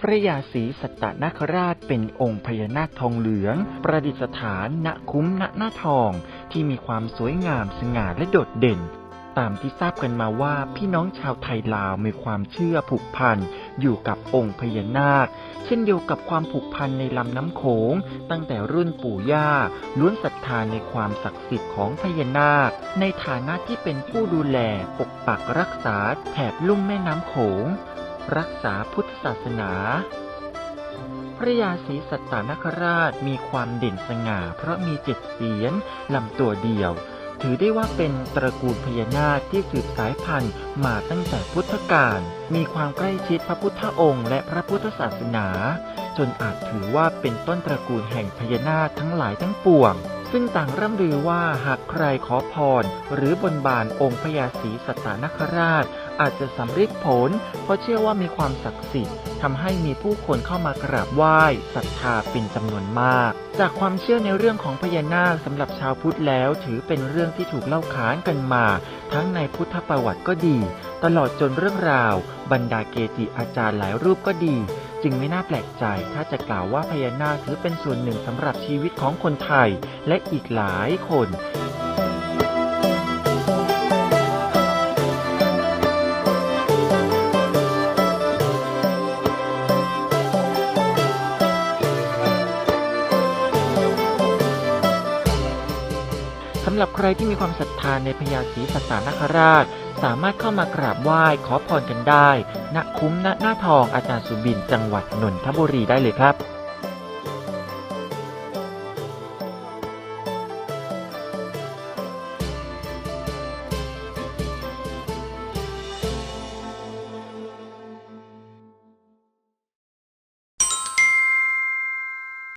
พระยาศรีสัตตนาคราชเป็นองค์พญานาคทองเหลือง ประดิษฐานณคุ้มณหน้าทองที่มีความสวยงามสง่าและโดดเด่น ตามที่ทราบกันมาว่าพี่น้องชาวไทยลาวมีความเชื่อผูกพันอยู่กับองค์พญานาค เช่นเดียวกับความผูกพันในลำน้ำโขง ตั้งแต่รุ่นปู่ย่าล้วนศรัทธาในความศักดิ์สิทธิ์ของพญานาค ในฐานะที่เป็นผู้ดูแลปกปักรักษาแถบลุ่มแม่น้ำโขง รักษาพุทธศาสนา พระยาศรีสัตตนคราชมีความเด่นสง่า เพราะมีเจ็ดเสียนลำตัวเดียว ถือได้ว่าเป็นตระกูลพญานาคที่สืบสายพันธุ์มาตั้งแต่พุทธกาล มีความใกล้ชิดพระพุทธองค์ และพระพุทธศาสนา จนอาจถือว่าเป็นต้นตระกูลแห่งพญานาคทั้งหลายทั้งปวงซึ่งต่างร่ำลือว่าหากใครขอพร หรือบนบานองค์พญาศรีสัตตนคราช อาจจะสำเร็จผล เพราะเชื่อว่ามีความศักดิ์สิทธิ์ทำให้มีผู้คนเข้ามากราบไหว้ศรัทธาเป็นจำนวนมาก จากความเชื่อในเรื่องของพญานาคสำหรับชาวพุทธแล้ว ถือเป็นเรื่องที่ถูกเล่าขานกันมา ทั้งในพุทธประวัติก็ดี ตลอดจนเรื่องราว บรรดาเกจิอาจารย์หลายรูปก็ดี จึงไม่น่าแปลกใจ ถ้าจะกล่าวว่าพญานาคถือเป็นส่วนหนึ่งสำหรับชีวิตของคนไทย และอีกหลายคนำหรับใครที่มีความศรัทธาในพญาศรีสัตตนคราช สามารถเข้ามากราบไหว้ขอพรกันได้ ณ คุ้มณหน้าทองอาจารย์สุบิน จังหวัดนนทบุรีได้เลยครับ